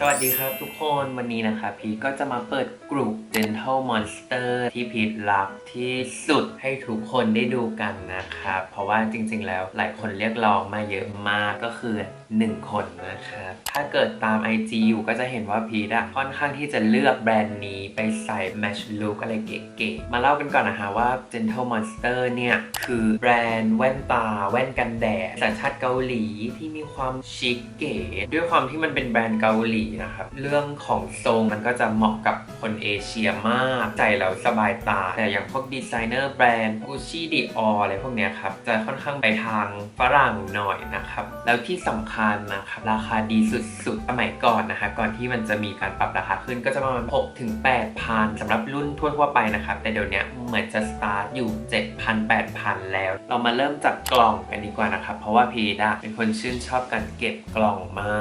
สวัสดีครับทุกคนวันนี้นะคะพีก็จะมาเปิดกลุ่ม Dental Monster ที่พีทรักที่สุดให้ทุกคนได้ดูกันนะครับ เพราะว่าจริงๆแล้วหลายคนเรียกร้องมาเยอะมากก็คือ1 คนนะครับถ้าเกิดตาม IG อยู่ก็จะเห็นว่าพีทอะค่อนข้างที่จะเลือกแบรนด์นี้ไปใส่ match look อะไรเก๋ๆมาเล่ากันก่อนนะคะว่า Dental Monster เนี่ย คือแบรนด์แว่นตา แว่นกันแดดสัญชาติเกาหลีที่มีความชิคเก๋ ด้วยความที่มันเป็นแบรนด์เกาหลีนะครับ เรื่องของทรงมันก็จะเหมาะกับคนเอเชียมากใส่แล้วสบายตา แต่อย่างพวกดีไซเนอร์แบรนด์ Gucci Dior อะไรพวกเนี้ยครับ จะค่อนข้างไปทางฝรั่งหน่อยนะครับ แล้วที่สำคัญนะครับราคาดีสุดๆสมัยก่อนนะคะ ก่อนที่มันจะมีการปรับราคาขึ้นก็จะประมาณ6ถึง8พันสำหรับรุ่นทั่วๆไปนะครับ แต่เดี๋ยวนี้เหมือนจะสตาร์ทอยู่ 7,000 8,000 แล้ว เรามาเริ่มจากกล่องกันดีกว่านะครับ เพราะว่าพีดาเป็นคนชื่นชอบการเก็บกล่องมา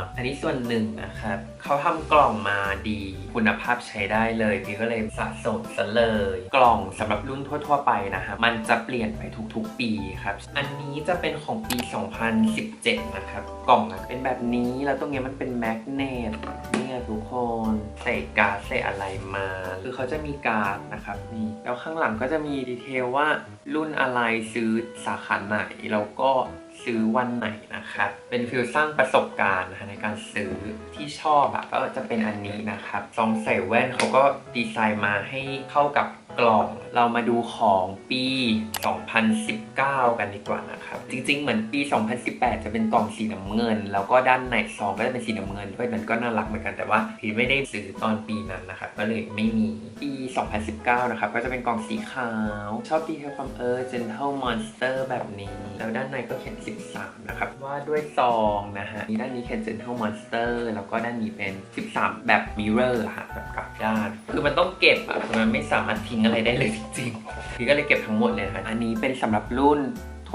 ก อันนี้ส่วนหนึ่งนะครับ เขาทำกล่องมาดีคุณภาพใช้ได้เลยพี่ก็เลยสะสมซะเลย กล่องสำหรับรุ่นทั่ว ๆ ไปนะฮะมันจะเปลี่ยนไปทุกๆ ปีครับ อันนี้จะเป็นของปี 2017 นะครับ กล่องเป็นแบบนี้แล้วตรงเนี้ยมันเป็นแมกเนตเนี่ยทุกคนใส่กาใส่อะไรมา คือเขาจะมีการนะครับนี่แล้วข้างหลังก็จะมีดีเทลว่ารุ่นอะไรซื้อสาขาไหนแล้วก็ ซื้อวันไหนนะครับเป็นฟิลสร้างประสบการณ์นะคะในการซื้อที่ชอบอะก็จะเป็นอันนี้นะครับซองใส่แว่นเขาก็ดีไซน์มาให้เข้ากับ กล่องเรามาดูของปี 2019 กันดีกว่านะครับ จริงๆ เหมือนปี 2018 จะเป็นกล่องสีน้ำเงิน แล้วก็ด้านในซองก็จะเป็นสีน้ำเงินด้วยมันก็น่ารักเหมือนกันแต่ว่าพีไม่ได้ซื้อตอนปีนั้นนะครับก็เลยไม่มีปี 2019 นะครับก็จะเป็นกล่องสีขาว ชอบดีเทลความเออ gentle monster แบบนี้ แล้วด้านในก็เขียน 13 นะครับว่าด้วยซองนะฮะมีด้านนี้เขียน gentle monster แล้วก็ด้านนี้เป็น 13 แบบ mirror อะฮะแบบกลับด้าน คือมันต้องเก็บอะมันไม่สามารถทิ้งอะไรได้เลยจริงๆพี่ก็เลยเก็บทั้งหมดเลยนะฮะอันนี้เป็นสำหรับรุ่น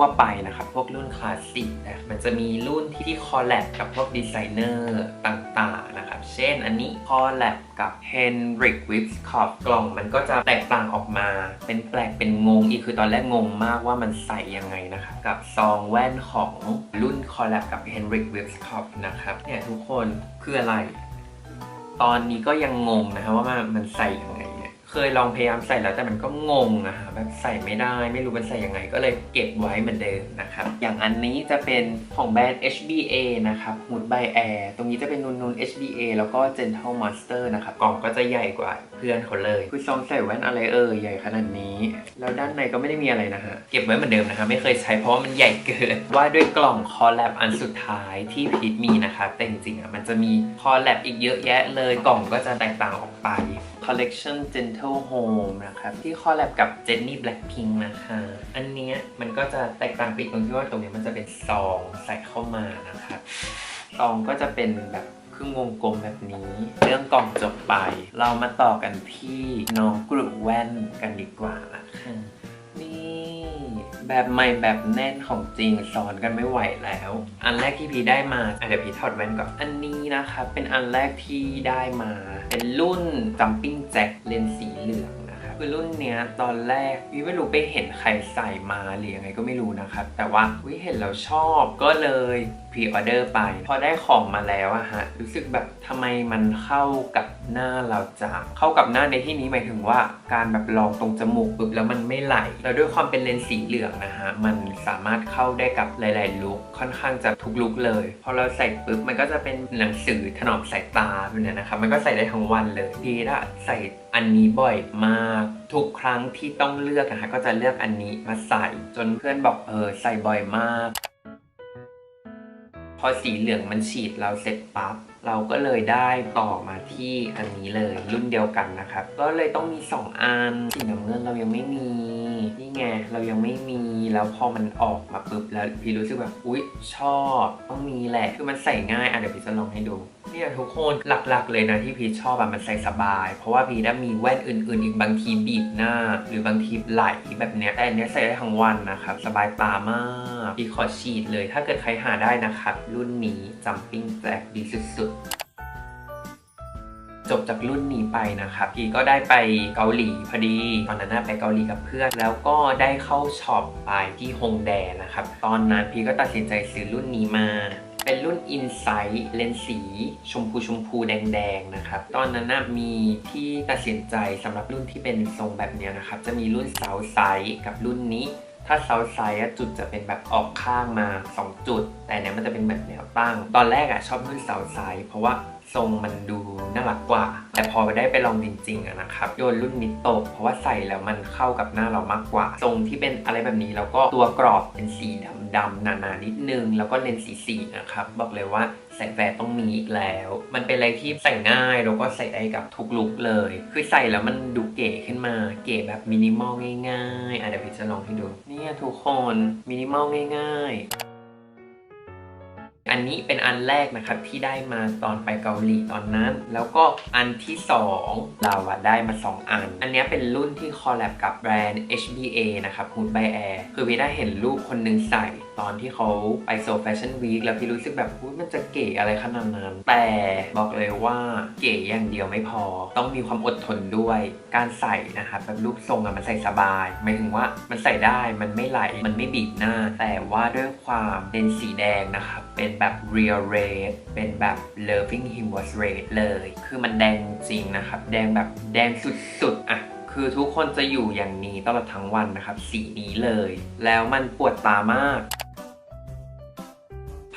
ทั่วไปนะครับ พวกรุ่นคลาสสิกนะมันจะมีรุ่นที่ที่คอลแลบกับพวกดีไซเนอร์ต่างๆนะครับ เช่นอันนี้คอลแลบกับ Henrik w i p s c o p กล่องมันก็จะแตกต่างออกมา เป็นแปลกเป็นงงอีกคือตอนแรกงงมากว่ามันใส่ยังไงนะครับ กับซองแว่นของรุ่นคอลแลบกับ Henrik w i p s c o p นะครับเนี่ยทุกคนคืออะไร ตอนนี้ก็ยังงงนะครับว่ามันมันใส่ยังไง เคยลองพยายามใส่แล้วแต่มันก็งงอะฮะแบบใส่ไม่ได้ไม่รู้มันใส่ยังไงก็เลยเก็บไว้เหมือนเดิมนะครับ อย่างอันนี้จะเป็นของแบรนด์ HBA นะครับ Hood by Air ตรงนี้จะเป็นนูนนูน HBA แล้วก็ Gentle Monster นะครับ กล่องก็จะใหญ่กว่าเพื่อนเขาเลยคือซองใส่แว่นอะไรเอ่ยใหญ่ขนาดนี้ แล้วด้านในก็ไม่ได้มีอะไรนะฮะ เก็บไว้เหมือนเดิมนะคะไม่เคยใช้เพราะว่ามันใหญ่เกิน ว่าด้วยกล่องคอลแลบอันสุดท้ายที่พีทมีนะคะแต่จริงๆอะมันจะมีคอลแลบอีกเยอะแยะเลยกล่องก็จะแตกต่างออกไป Collection Gentle Home นะครับ ที่คอลแลบกับ Jennie Blackpink นะคะ อันเนี้ยมันก็จะแตกต่างไปตรงที่ว่าตรงเนี้ยมันจะเป็นซองใส่เข้ามานะครับซองก็จะเป็นแบบครึ่งวงกลมแบบนี้ เรื่องกล่องจบไป เรามาต่อกันที่น้องกรุแว่นกันดีกว่านะคะนี่ แบบใหม่แบบแน่นของจริงสอนกันไม่ไหวแล้ว อันแรกที่พีได้มาเดี๋ยวพีถอดแว่นก่อน อันนี้นะคะ เป็นอันแรกที่ได้มา เป็นรุ่น Jumping Jack เลนส์สีเหลืองนะครับคือรุ่นเนี้ยตอนแรกวิไม่รู้ไปเห็นใครใส่มาหรือยังไงก็ไม่รู้นะครับแต่ว่าวิเห็นแล้วชอบก็เลยพรีออเดอร์ไป พอได้ของมาแล้วอะฮะ รู้สึกแบบทำไมมันเข้ากับหน้าเราจังเข้ากับหน้าในที่นี้หมายถึงว่าการแบบลองตรงจมูกปุ๊บแล้วมันไม่ไหลแล้วด้วยความเป็นเลนส์สีเหลืองนะฮะ มันสามารถเข้าได้กับหลาย ๆ ลุคค่อนข้างจะทุกลุคเลย พอเราใส่ปุ๊บมันก็จะเป็นหนังสือถนอมสายตาเนี้ยนะครับมันก็ใส่ได้ทั้งวันเลยดีละใส่อันนี้บ่อยมาก ทุกครั้งที่ต้องเลือกนะฮะก็จะเลือกอันนี้มาใส่จนเพื่อนบอกเออใส่บ่อยมาก พอสีเหลืองมันฉีดเราเสร็จปั๊บเราก็เลยได้ต่อมาที่อันนี้เลยรุ่นเดียวกันนะครับ ก็เลยต้องมี 2 อันสีน้ำเงินเรายังไม่มี นี่ไงเรายังไม่มีแล้วพอมันออกมาปุ๊บแล้วพี่รู้สึกแบบอุ๊ยชอบต้องมีแหละคือมันใส่ง่ายอะเดี๋ยวพี่จะลองให้ดูเนี่ยทุกคนหลักๆเลยนะที่พีชชอบอะมันใส่สบาย เพราะว่าพีได้มีแว่นอื่น ๆ อีกบางทีบีบหน้า หรือบางทีไหลแบบเนี้ยแต่อันเนี้ยใส่ได้ทั้งวันนะครับ สบายตามากพีขอฉีดเลยถ้าเกิดใครหาได้นะครับรุ่นนี้ Jumping Jack ดีสุดๆ จบจากรุ่นนี้ไปนะครับพีก็ได้ไปเกาหลีพอดี ตอนนั้นน่ะไปเกาหลีกับเพื่อน แล้วก็ได้เข้าช็อปไปที่ฮงแดนะครับ ตอนนั้นพี่ก็ตัดสินใจซื้อรุ่นนี้มาเป็นรุ่น Insight เลนส์สีชมพูชมพูแดงๆนะครับ ตอนนั้นนะมีที่ตัดสินใจสำหรับรุ่นที่เป็นทรงแบบเนี้ยนะครับ จะมีรุ่นเซาไซกับรุ่นนี้ ถ้าเซาไซด์จุดจะเป็นแบบออกข้างมา 2 จุด แต่เนี้ยมันจะเป็นแบบแนวตั้ง ตอนแรกอะชอบรุ่นเซาไซด์เพราะว่า ทรงมันดูน่ารักกว่า แต่พอไปได้ไปลองจริงๆอะนะครับโยนรุ่นนี้ตกเพราะว่าใส่แล้วมันเข้ากับหน้าเรามากกว่า ทรงที่เป็นอะไรแบบนี้แล้วก็ตัวกรอบเป็นสีดำๆหนาๆนิดนึง แล้วก็เลนส์สีๆนะครับบอกเลยว่าใส่แฟร์ต้องมีอีกแล้ว มันเป็นอะไรที่ใส่ง่ายแล้วก็ใส่ได้กับทุกลุคเลย คือใส่แล้วมันดูเก๋ขึ้นมา เก๋แบบมินิมอลง่ายๆอะเดี๋ยวพี่จะลองให้ดู เนี่ยทุกคนมินิมอลง่าย ๆ อันนี้เป็นอันแรกนะครับที่ได้มาตอนไปเกาหลีตอนนั้น แล้วก็อันที่ 2 เราอะได้มา 2 อัน อันนี้เป็นรุ่นที่คอลแลบกับแบรนด์ HBA นะครับ Hood by Air คือพี่ได้เห็นรูปคนหนึงใส่ ตอนที่เขาไปโซแฟชั่นวีคแล้วพี่รู้สึกแบบมันจะเก๋อะไรขนาดนั้น แต่บอกเลยว่าเก๋อย่างเดียวไม่พอ ต้องมีความอดทนด้วย การใส่นะครับแบบรูปทรงอะมันใส่สบายหมายถึงว่ามันใส่ได้มันไม่ไหลมันไม่บีบหน้า แต่ว่าด้วยความเป็นสีแดงนะครับเป็นแบบ real red เป็นแบบ loving him was red เลย คือมันแดงจริงนะครับ แดงแบบแดงสุดๆอะคือทุกคนจะอยู่อย่างนี้ตลอดทั้งวันนะครับ สีนี้เลย แล้วมันปวดตามาก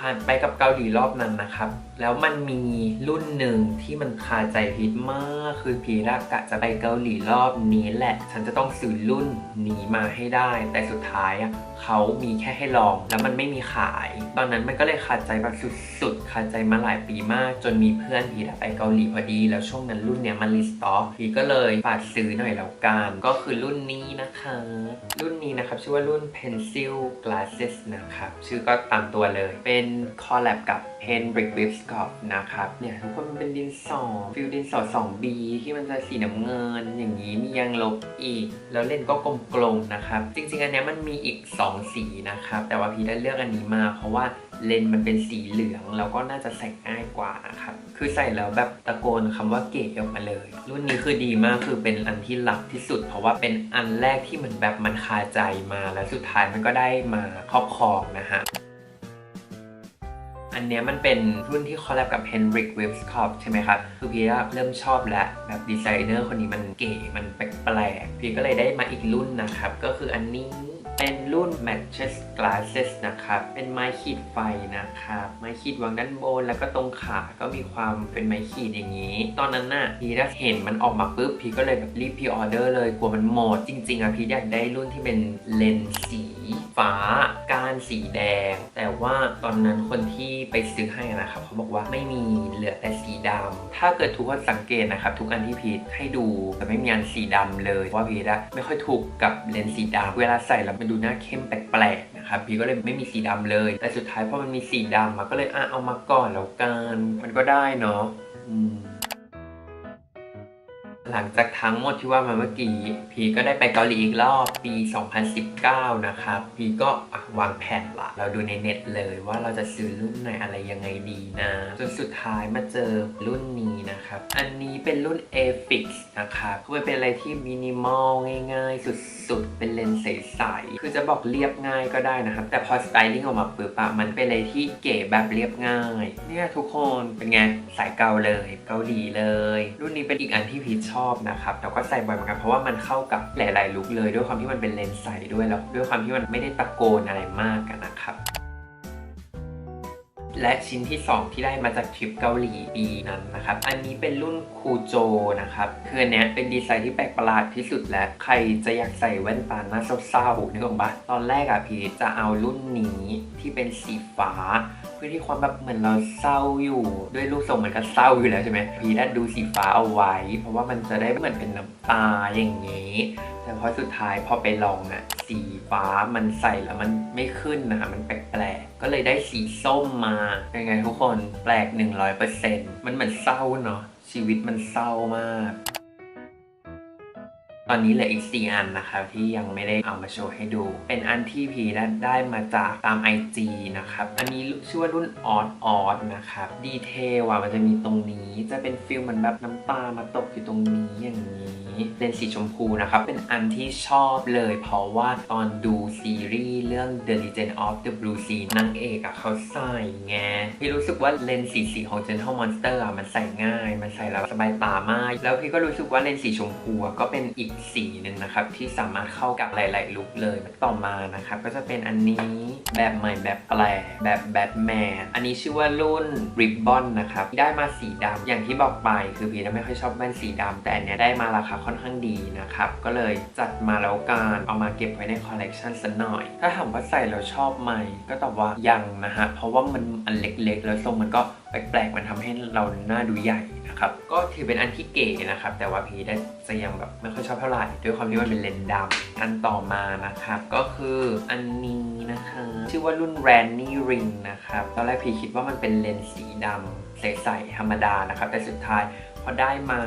ผ่านไปกับเกาหลีรอบนั้นนะครับแล้วมันมีรุ่นหนึ่งที่มันคาใจพีทมาก คือพีทอะกะจะไปเกาหลีรอบนี้แหละ ฉันจะต้องซื้อรุ่นนี้มาให้ได้ แต่สุดท้ายอะเขามีแค่ให้ลอง แล้วมันไม่มีขาย ตอนนั้นมันก็เลยคาใจแบบสุดๆคาใจมาหลายปีมาก จนมีเพื่อนพีทอะไปเกาหลีพอดี แล้วช่วงนั้นรุ่นเนี้ยมันรีสต็อกพีก็เลยฝากซื้อหน่อยแล้วกัน ก็คือรุ่นนี้นะคะ รุ่นนี้นะครับชื่อว่ารุ่น pencil glasses นะครับชื่อก็ตามตัวเลย เป็นคอลแลบกับ Henrik w i p s c o p นะครับเนี่ยทุกคนมันเป็นดินสอฟิลดินสอ 2B ที่มันจะสีน้ำเงิน อย่างนี้มียางลบอีก แล้วเลนก็กลมๆนะครับ จริงๆ อันนี้มันมีอีก 2 สีนะครับ แต่ว่าพี่ได้เลือกอันนี้มา เพราะว่าเลนมันเป็นสีเหลืองแล้วก็น่าจะใส่ง่ายกว่านะครับคือใส่แล้วแบบตะโกนคำว่าเก๋ออกมาเลย รุ่นนี้คือดีมากคือเป็นอันที่หลักที่สุด เพราะว่าเป็นอันแรกที่เหมือนแบบมันคาใจมา แล้วสุดท้ายมันก็ได้มาครอบครองนะฮะ อันเนี้ยมันเป็นรุ่นที่คอลแลบกับ Henrik w i p s c o p ใช่ไหมครับ คือพี่ก็เริ่มชอบแล้วแบบดีไซเนอร์คนนี้มันเก๋ มันแปลกๆ พี่ก็เลยได้มาอีกรุ่นนะครับ ก็คืออันนี้เป็นรุ่น Matches Glasses นะครับ เป็นไม้ขีดไฟนะครับ ไม้ขีดวางด้านบน แล้วก็ตรงขา ก็มีความเป็นไม้ขีดอย่างนี้ ตอนนั้นน่ะพี่ได้เห็นมันออกมาปุ๊บ พี่ก็เลยแบบรีบพีออเดอร์เลย กลัวมันหมด จริงๆอะพี่อยากได้รุ่นที่เป็นเลนส์สี ฟ้า ก้านสีแดง แต่ว่าตอนนั้นคนที่ไปซื้อให้นะครับเขาบอกว่าไม่มีเหลือแต่สีดำถ้าเกิดทุกคนสังเกตนะครับทุกอันที่พีทให้ดูแต่ไม่มีอันสีดำเลยเพราะว่าพีทอะไม่ค่อยถูกกับเลนส์สีดำเวลาใส่แล้วมันดูหน้าเข้มแปลกๆนะครับพีทก็เลยไม่มีสีดำเลย แต่สุดท้ายพอมันมีสีดำมาก็เลยอะเอามาก่อนแล้วกันมันก็ได้เนาะอืม หลังจากทั้งหมดที่ว่ามาเมื่อกี้ พีก็ได้ไปเกาหลีอีกรอบปี 2019 นะครับ พีก็วางแผนละเราดูในเน็ตเลยว่าเราจะซื้อรุ่นไหนอะไรยังไงดีนะจนสุดท้ายมาเจอรุ่นนี้นะครับ อันนี้เป็นรุ่น a f i x นะครับคือเป็นอะไรที่มินิมอลง่ายๆ สุดๆ เป็นเลนส์ใสๆ คือจะบอกเรียบง่ายก็ได้นะครับ แต่พอสไตลิ่งออกมาปุ๊บอะมันเป็นอะไรที่เก๋แบบเรียบง่าย เนี่ยทุกคนเป็นไงสายเกาเลย เกาหลีเลย รุ่นนี้เป็นอีกอันที่พีชชอบนะครับแต่ก็ใส่บ่อยเหมือนกันเพราะว่ามันเข้ากับหลาย ๆ ลุคเลยด้วยความที่มันเป็นเลนส์ใสด้วยแล้วด้วยความที่มันไม่ได้ตะโกนอะไรมากกันนะครับ และชิ้นที่ 2 ที่ได้มาจากทริปเกาหลีปีนั้นนะครับ อันนี้เป็นรุ่นคูโจนะครับ คืออันเนี้ยเป็นดีไซน์ที่แปลกประหลาดที่สุดแล้ว ใครจะอยากใส่แว่นตาหน้าเศร้าๆนึกออกปะตอนแรกอะพีจะเอารุ่นนี้ที่เป็นสีฟ้าเพื่อที่ความแบบเหมือนเราเศร้าอยู่ด้วยรูปทรงมันก็เศร้าอยู่แล้วใช่ไหมพีชดูสีฟ้าเอาไว้ เพราะว่ามันจะได้เหมือนเป็นน้ำตาอย่างนี้ แต่พอสุดท้ายพอไปลองอะสีฟ้ามันใส่แล้วมันไม่ขึ้นนะคะมันแปลกๆก็เลยได้สีส้มมาเป็นไงทุกคนแปลก 100%มันเหมือนเศร้าเนาะชีวิตมันเศร้ามาก ตอนนี้เหลืออีก 4 อันนะครับที่ยังไม่ได้เอามาโชว์ให้ดู เป็นอันที่พีได้ได้มาจากตาม IG นะครับ อันนี้ชื่อว่ารุ่นออดออดนะครับ ดีเทลอะมันจะมีตรงนี้จะเป็นฟิลเหมือนแบบน้ำตามาตกอยู่ตรงนี้อย่างนี้เป็นสีชมพูนะครับ เป็นอันที่ชอบเลย เพราะว่าตอนดูซีรีส์เรื่อง The Legend of the Blue Sea นางเอกอะเขาใส่ไงพี่รู้สึกว่าเลนส์สีสีของ Gentle Monster อะมันใส่ง่าย มันใส่แล้วสบายตามาก แล้วพี่ก็รู้สึกว่าเลนส์สีชมพูก็เป็นอีกสีหนึ่งนะครับ ที่สามารถเข้ากับหลาย ๆ ลุคเลยต่อมานะครับ ก็จะเป็นอันนี้แบบใหม่แบบแปลกแบบแบทแมนอันนี้ชื่อว่ารุ่น Ribbon นะครับได้มาสีดำอย่างที่บอกไปคือพี่ไม่ค่อยชอบแว่นสีดำแต่อันเนี้ยได้มาราคาค่อนข้างดีนะครับ ก็เลยจัดมาแล้วการเอามาเก็บไว้ในคอลเลกชันสักหน่อย ถ้าถามว่าใส่แล้วชอบไหม ก็ตอบว่ายังนะฮะ เพราะว่ามันอันเล็กๆ แล้วทรงมันก็แปลกๆ มันทำให้เราหน้าดูใหญ่นะครับ ก็ถือเป็นอันที่เก๋นะครับ แต่ว่าพีได้จะยังแบบไม่ค่อยชอบเท่าไหร่ด้วยความที่มันเป็นเลนส์ดำอันต่อมานะครับ ก็คืออันนี้นะคะชื่อว่ารุ่น r a n n y Ring นะครับ ตอนแรกพีคิดว่ามันเป็นเลนส์สีดำใสๆธรรมดานะครับ แต่สุดท้าย พอได้มา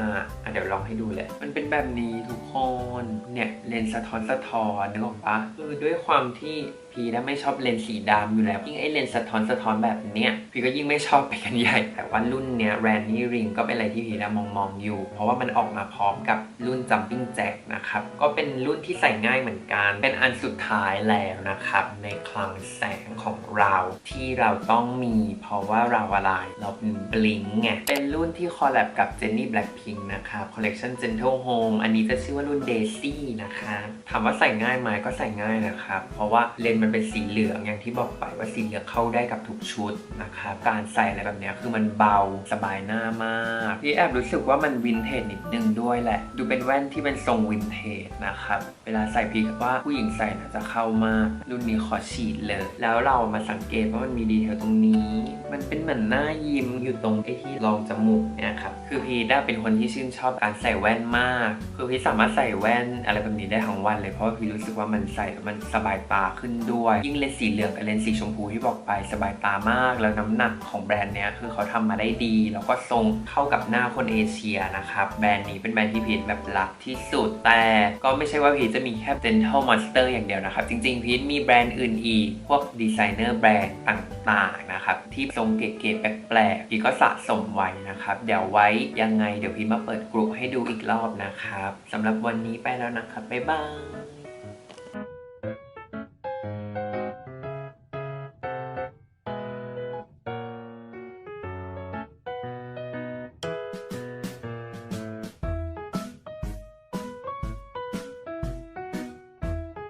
อะเดี๋ยวลองให้ดูเลย มันเป็นแบบนี้ทุกคน เนี่ยเลนส์สะท้อนสะท้อนนึกออกปะคือด้วยความที่ พีได้ไม่ชอบเลนส์สีดำอยู่แล้ว ยิ่งไอ้เลนส์สะท้อนสะท้อนแบบเนี้ยพีก็ยิ่งไม่ชอบไปกันใหญ่ แต่ว่ารุ่นเนี้ย r a n n y Ring ก็เป็นอะไรที่พีได้มองมองอยู่ เพราะว่ามันออกมาพร้อมกับรุ่น Jumping Jack นะครับ ก็เป็นรุ่นที่ใส่ง่ายเหมือนกัน เป็นอันสุดท้ายแล้วนะครับ ในคลังแสงของเราที่เราต้องมี เพราะว่าเราอะไรเราเป็นบลิงไงเป็นรุ่นที่คอลแลบกับ Jennie Blackpink นะครับ Collection Gentle Home อันนี้จะชื่อว่ารุ่น Daisy นะคะถามว่าใส่ง่ายไหมก็ใส่ง่ายนะครับเพราะว่าเลนส์มันเป็นสีเหลืองอย่างที่บอกไปว่าสีเหลืองเข้าได้กับทุกชุดนะครับการใส่อะไรแบบนี้คือมันเบาสบายหน้ามากพี่แอบรู้สึกว่ามันวินเทจนิดนึงด้วยแหละ ดูเป็นแว่นที่เป็นทรงวินเทจนะครับเวลาใส่พี่ว่าผู้หญิงใส่น่าจะเข้ามากรุ่นนี้ขอฉีดเลย แล้วเรามาสังเกตว่ามันมีดีเทลตรงนี้ มันเป็นเหมือนหน้ายิ้มอยู่ตรงไอ้ที่รองจมูกเนี่ยครับคือพีได้เป็นคนที่ชื่นชอบการใส่แว่นมาก คือพีสามารถใส่แว่นอะไรแบบนี้ได้ทั้งวันเลยเพราะว่าพีรู้สึกว่ามันใส่มันสบายตาขึ้นด้วย ยิ่งเลนส์สีเหลืองกับเลนส์สีชมพูที่บอกไปสบายตามาก แล้วน้ำหนักของแบรนด์เนี้ยคือเขาทำมาได้ดี แล้วก็ทรงเข้ากับหน้าคนเอเชียนะครับแบรนด์นี้เป็นแบรนด์ที่พีทแบบรักที่สุดแต่ ก็ไม่ใช่ว่าพีจะมีแค่ Dental Monster อย่างเดียวนะครับจริงๆพีทมีแบรนด์อื่นอีกพวกดีไซเนอร์แบรนด์ต่างๆนะครับที่ทรงเก๋ๆแปลกๆพีก็สะสมไว้นะครับเดี๋ยวไว้ยังไง เดี๋ยวพีทมาเปิดกลุ่มให้ดูอีกรอบนะครับสำหรับวันนี้ไปแล้วนะครับบ๊ายบาย